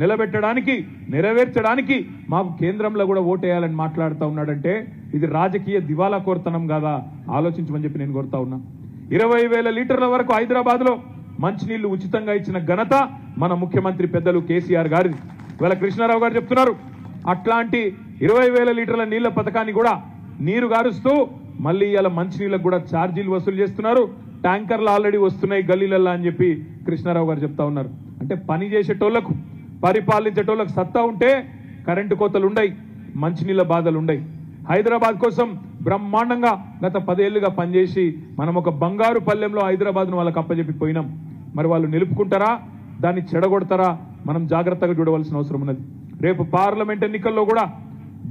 నిలబెట్టడానికి నెరవేర్చడానికి మాకు కేంద్రంలో కూడా ఓటేయాలని మాట్లాడుతూ ఉన్నాడంటే ఇది రాజకీయ దివాలా కోరతనం కాదా? ఆలోచించమని చెప్పి నేను కోరుతా ఉన్నా. ఇరవై వేల లీటర్ల వరకు హైదరాబాద్లో మంచినీళ్ళు ఉచితంగా ఇచ్చిన ఘనత మన ముఖ్యమంత్రి పెద్దలు కేసీఆర్ గారిది. ఇవాళ కృష్ణారావు గారు చెప్తున్నారు అట్లాంటి ఇరవై వేల లీటర్ల నీళ్ళ పథకాన్ని కూడా నీరు గారుస్తూ మళ్ళీ ఇలా మంచినీళ్ళకు కూడా ఛార్జీలు వసూలు చేస్తున్నారు. ట్యాంకర్లు ఆల్రెడీ వస్తున్నాయి గల్లీలల్లో అని చెప్పి కృష్ణారావు గారు చెప్తా ఉన్నారు. అంటే పని చేసేటోళ్ళకు పరిపాలించేటోళ్ళకి సత్తా ఉంటే కరెంటు కోతలు ఉండయి మంచినీళ్ళ బాధలు ఉండయి హైదరాబాద్ కోసం బ్రహ్మాండంగా గత పదేళ్ళుగా పనిచేసి మనం ఒక బంగారు పల్లెంలో హైదరాబాద్ను వాళ్ళకి అప్పచెప్పి పోయినాం. మరి వాళ్ళు నిలుపుకుంటారా? దాన్ని చెడగొడతారా? మనం జాగ్రత్తగా చూడవలసిన అవసరం ఉన్నది. రేపు పార్లమెంట్ ఎన్నికల్లో కూడా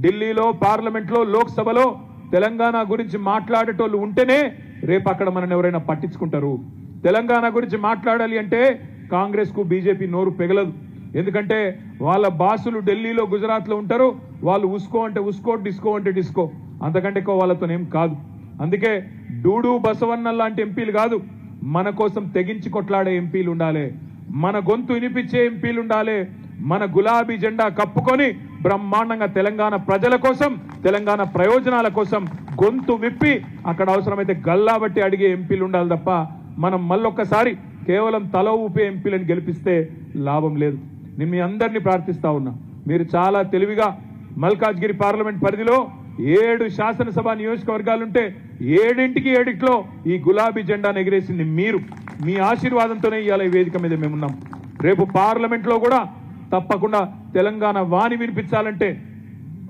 ఢిల్లీలో పార్లమెంట్లో లోక్సభలో తెలంగాణ గురించి మాట్లాడేటోళ్ళు ఉంటేనే రేపు అక్కడ మనని ఎవరైనా పట్టించుకుంటారు. తెలంగాణ గురించి మాట్లాడాలి అంటే కాంగ్రెస్కు బీజేపీ నోరు పెగలదు. ఎందుకంటే వాళ్ళ బాసులు ఢిల్లీలో గుజరాత్లో ఉంటారు. వాళ్ళు ఉస్కో అంటే ఉస్కో డిస్కో అంటే డిస్కో. అంతకంటే ఎక్కువ వాళ్ళతో ఏం కాదు. అందుకే డూడు బసవన్న లాంటి ఎంపీలు కాదు. మన కోసం తెగించి కొట్లాడే ఎంపీలు ఉండాలి. మన గొంతు వినిపించే ఎంపీలు ఉండాలి. మన గులాబీ జెండా కప్పుకొని బ్రహ్మాండంగా తెలంగాణ ప్రజల కోసం తెలంగాణ ప్రయోజనాల కోసం గొంతు విప్పి అక్కడ అవసరమైతే గల్లా బట్టి అడిగే ఎంపీలు ఉండాలి తప్ప మనం మళ్ళొక్కసారి కేవలం తల ఊపే ఎంపీలను గెలిపిస్తే లాభం లేదు. నేను మీ అందరినీ ప్రార్థిస్తా ఉన్నా. మీరు చాలా తెలివిగా మల్కాజ్గిరి పార్లమెంట్ పరిధిలో ఏడు శాసనసభ నియోజకవర్గాలుంటే ఏడింటికి ఏడిట్లో ఈ గులాబీ జెండాను ఎగిరేసింది మీరు. మీ ఆశీర్వాదంతోనే ఇవాళ ఈ వేదిక మీద మేమున్నాం. రేపు పార్లమెంట్లో కూడా తప్పకుండా తెలంగాణ వాణి వినిపించాలంటే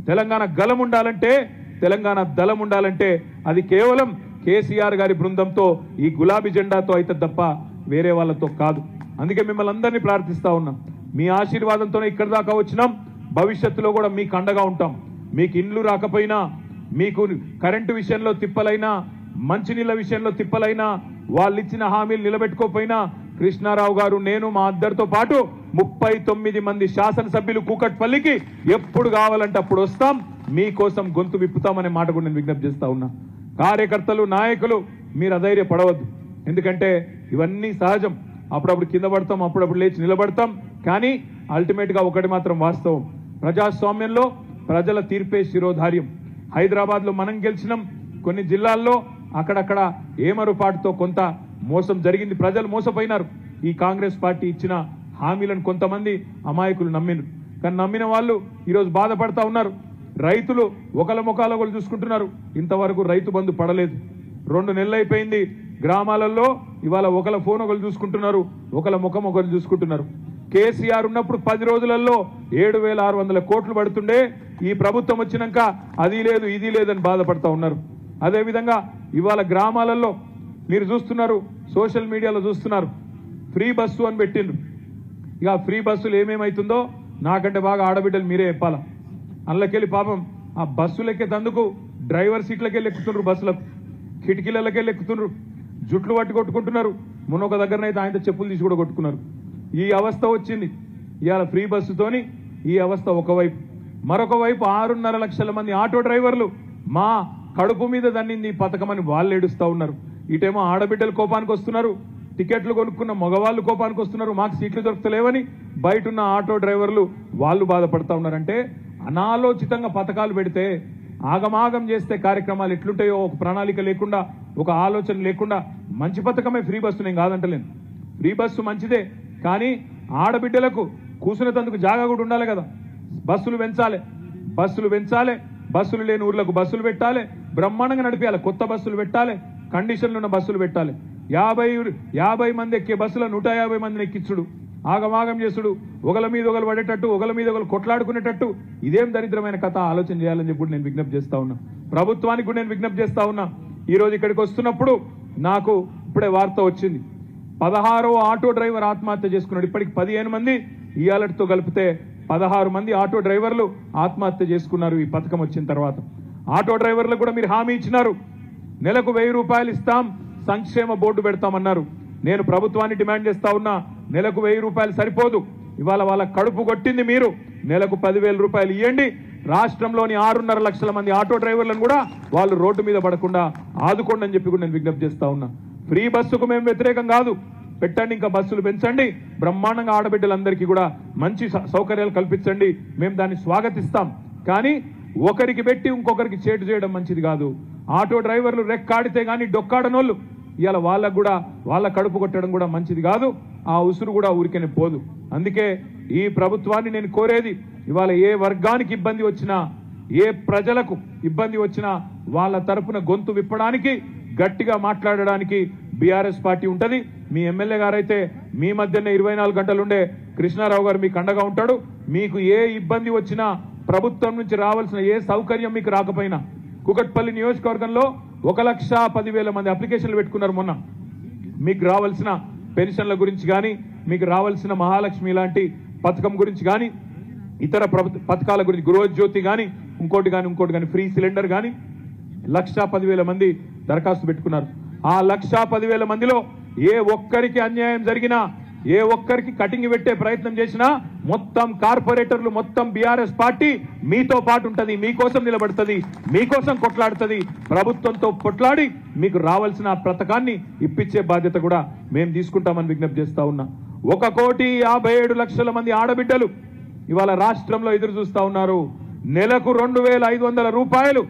తెలంగాణ గలం ఉండాలంటే తెలంగాణ దళం ఉండాలంటే అది కేవలం కేసీఆర్ గారి బృందంతో ఈ గులాబీ జెండాతో అయితే తప్ప వేరే వాళ్ళతో కాదు. అందుకే మిమ్మల్ని అందరినీ ప్రార్థిస్తా ఉన్నాం. మీ ఆశీర్వాదంతోనే ఇక్కడి దాకా వచ్చినాం. భవిష్యత్తులో కూడా మీకు అండగా ఉంటాం. మీకు ఇండ్లు రాకపోయినా మీకు కరెంటు విషయంలో తిప్పలైనా మంచినీళ్ళ విషయంలో తిప్పలైనా వాళ్ళు ఇచ్చిన హామీలు నిలబెట్టుకోపోయినా కృష్ణారావు గారు నేను మా అందరితో పాటు ముప్పై తొమ్మిది మంది శాసనసభ్యులు కూకట్పల్లికి ఎప్పుడు కావాలంటే అప్పుడు వస్తాం. మీకోసం గొంతు విప్పుతామనే మాట కూడా నేను విజ్ఞప్తి చేస్తా ఉన్నా. కార్యకర్తలు నాయకులు మీరు అధైర్య పడవద్దు ఎందుకంటే ఇవన్నీ సహజం. అప్పుడప్పుడు కింద పడతాం అప్పుడప్పుడు లేచి నిలబడతాం. కానీ అల్టిమేట్గా ఒకటి మాత్రం వాస్తవం. ప్రజాస్వామ్యంలో ప్రజల తీర్పే శిరోధార్యం. హైదరాబాద్లో మనం గెలిచినాం కొన్ని జిల్లాల్లో అక్కడక్కడ ఏమరుపాటుతో కొంత మోసం జరిగింది. ప్రజలు మోసపోయినారు. ఈ కాంగ్రెస్ పార్టీ ఇచ్చిన హామీలను కొంతమంది అమాయకులు నమ్మినారు. కానీ నమ్మిన వాళ్ళు ఈరోజు బాధపడతా ఉన్నారు. రైతులు ఒకల ముఖాల చూసుకుంటున్నారు. ఇంతవరకు రైతు బంధు పడలేదు. రెండు నెలలు అయిపోయింది. గ్రామాలలో ఇవాళ ఒకళ్ళ ఫోన్ ఒకరు చూసుకుంటున్నారు ఒకళ్ళ ముఖం ఒకరు చూసుకుంటున్నారు. కేసీఆర్ ఉన్నప్పుడు పది రోజులలో ఏడు వేల ఆరు వందల కోట్లు పడుతుండే ఈ ప్రభుత్వం వచ్చినాక అది లేదు ఇది లేదని బాధపడతా ఉన్నారు. అదేవిధంగా ఇవాళ గ్రామాలలో మీరు చూస్తున్నారు సోషల్ మీడియాలో చూస్తున్నారు ఫ్రీ బస్సు అని పెట్టిండ్రు. ఇక ఫ్రీ బస్సులు ఏమేమైతుందో నాకంటే బాగా ఆడబిడ్డలు మీరే చెప్పాలా. అందులోకెళ్ళి పాపం ఆ బస్సులెక్కేటందుకు డ్రైవర్ సీట్లకే లెక్కుతుండ్రు బస్సులకు కిటికీలకే ఎక్కుతుండ్రు. జుట్లు పట్టి కొట్టుకుంటున్నారు. మొన్న ఒక దగ్గరనైతే ఆయనతో చెప్పులు తీసి కూడా కొట్టుకున్నారు. ఈ అవస్థ వచ్చింది. ఇవాళ ఫ్రీ బస్సుతోని ఈ అవస్థ ఒకవైపు. మరొక వైపు ఆరున్నర లక్షల మంది ఆటో డ్రైవర్లు మా కడుపు మీద దన్నింది ఈ పథకమని వాళ్ళు ఏడుస్తూ ఉన్నారు. ఇటేమో ఆడబిడ్డలు కోపానికి వస్తున్నారు. టికెట్లు కొనుక్కున్న మగవాళ్ళు కోపానికి వస్తున్నారు. మాకు సీట్లు దొరకలేవని బయట ఉన్న ఆటో డ్రైవర్లు వాళ్ళు బాధపడతా ఉన్నారంటే అనాలోచితంగా పథకాలు పెడితే ఆగమాగం చేస్తే కార్యక్రమాలు ఎట్లుంటాయో ఒక ప్రణాళిక లేకుండా ఒక ఆలోచన లేకుండా మంచి పథకమే ఫ్రీ బస్సు నేను కాదంటలేను. ఫ్రీ బస్సు మంచిదే కానీ ఆడబిడ్డలకు కూసునేటందుకు జాగా కూడా ఉండాలి కదా. బస్సులు పెంచాలి బస్సులు పెంచాలి బస్సులు లేని ఊర్లకు బస్సులు పెట్టాలి బ్రహ్మాండంగా నడిపించాలి కొత్త బస్సులు పెట్టాలి కండిషన్లు ఉన్న బస్సులు పెట్టాలి. యాభై యాభై మంది ఎక్కే బస్సులో నూట యాభై మందిని ఎక్కించుడు. ఆగమాగం చేసుడు. ఒకల మీద ఒకరు పడేటట్టు ఒకల మీద ఒకరు కొట్లాడుకునేటట్టు. ఇదేం దరిద్రమైన కథ? ఆలోచన చేయాలని చెప్పి నేను విజ్ఞప్తి చేస్తా ఉన్నా. ప్రభుత్వానికి కూడా నేను విజ్ఞప్తి చేస్తా ఉన్నా. ఈరోజు ఇక్కడికి వస్తున్నప్పుడు నాకు ఇప్పుడే వార్త వచ్చింది. పదహారో ఆటో డ్రైవర్ ఆత్మహత్య చేసుకున్నాడు. ఇప్పటికి పదిహేను మంది ఇయాలటితో కలిపితే పదహారు మంది ఆటో డ్రైవర్లు ఆత్మహత్య చేసుకున్నారు ఈ పథకం వచ్చిన తర్వాత. ఆటో డ్రైవర్లకు కూడా మీరు హామీ ఇచ్చినారు. నెలకు వెయ్యి రూపాయలు ఇస్తాం. సంక్షేమ బోర్డు పెడతామన్నారు. నేను ప్రభుత్వాన్ని డిమాండ్ చేస్తా ఉన్నా. నెలకు వెయ్యి రూపాయలు సరిపోదు. ఇవాళ వాళ్ళ కడుపు కొట్టింది మీరు. నెలకు పదివేల రూపాయలు ఇవ్వండి రాష్ట్రంలోని ఆరున్నర లక్షల మంది ఆటో డ్రైవర్లను కూడా వాళ్ళు రోడ్డు మీద పడకుండా ఆదుకోండి అని చెప్పి కూడా నేను విజ్ఞప్తి చేస్తా ఉన్నా. ఫ్రీ బస్సుకు మేము వ్యతిరేకం కాదు. పెట్టండి ఇంకా బస్సులు పెంచండి. బ్రహ్మాండంగా ఆడబిడ్డలందరికీ కూడా మంచి సౌకర్యాలు కల్పించండి. మేము దాన్ని స్వాగతిస్తాం. కానీ ఒకరికి పెట్టి ఇంకొకరికి చేటు చేయడం మంచిది కాదు. ఆటో డ్రైవర్లు రెక్కాడితే కానీ డొక్కాడనోళ్ళు. ఇవాళ వాళ్ళకు కూడా వాళ్ళ కడుపు కొట్టడం కూడా మంచిది కాదు. ఆ ఉసురు కూడా ఊరికనే పోదు. అందుకే ఈ ప్రభుత్వాన్ని నేను కోరేది ఇవాళ ఏ వర్గానికి ఇబ్బంది వచ్చినా ఏ ప్రజలకు ఇబ్బంది వచ్చినా వాళ్ళ తరపున గొంతు విప్పడానికి గట్టిగా మాట్లాడడానికి బీఆర్ఎస్ పార్టీ ఉంటుంది. మీ ఎమ్మెల్యే గారైతే మీ మధ్యనే ఇరవై నాలుగు గంటలుండే కృష్ణారావు గారు మీకు అండగా ఉంటాడు. మీకు ఏ ఇబ్బంది వచ్చినా ప్రభుత్వం నుంచి రావాల్సిన ఏ సౌకర్యం మీకు రాకపోయినా. కుకట్పల్లి నియోజకవర్గంలో ఒక లక్ష పదివేల మంది అప్లికేషన్లు పెట్టుకున్నారు మొన్న. మీకు రావాల్సిన పెన్షన్ల గురించి కానీ మీకు రావాల్సిన మహాలక్ష్మి లాంటి పథకం గురించి కానీ ఇతర ప్రభుత్వ పథకాల గురించి గృహజ్యోతి కానీ ఇంకోటి కానీ ఇంకోటి కానీ ఫ్రీ సిలిండర్ కానీ లక్షా పదివేల మంది దరఖాస్తు పెట్టుకున్నారు. ఆ లక్షా పదివేల మందిలో ఏ ఒక్కరికి అన్యాయం జరిగినా ఏ ఒక్కరికి కటింగ్ పెట్టే ప్రయత్నం చేసినా మొత్తం కార్పొరేటర్లు మొత్తం బీఆర్ఎస్ పార్టీ మీతో పాటు ఉంటుంది మీకోసం నిలబడుతుంది మీకోసం కొట్లాడుతుంది. ప్రభుత్వంతో కొట్లాడి మీకు రావాల్సిన పథకాన్ని ఇప్పించే బాధ్యత కూడా మేము తీసుకుంటామని విజ్ఞప్తి చేస్తా ఉన్నా. ఒక కోటి యాభై ఏడు లక్షల మంది ఆడబిడ్డలు ఇవాళ రాష్ట్రంలో ఎదురు చూస్తా ఉన్నారు. నెలకు రెండు వేల ఐదు వందల రూపాయలు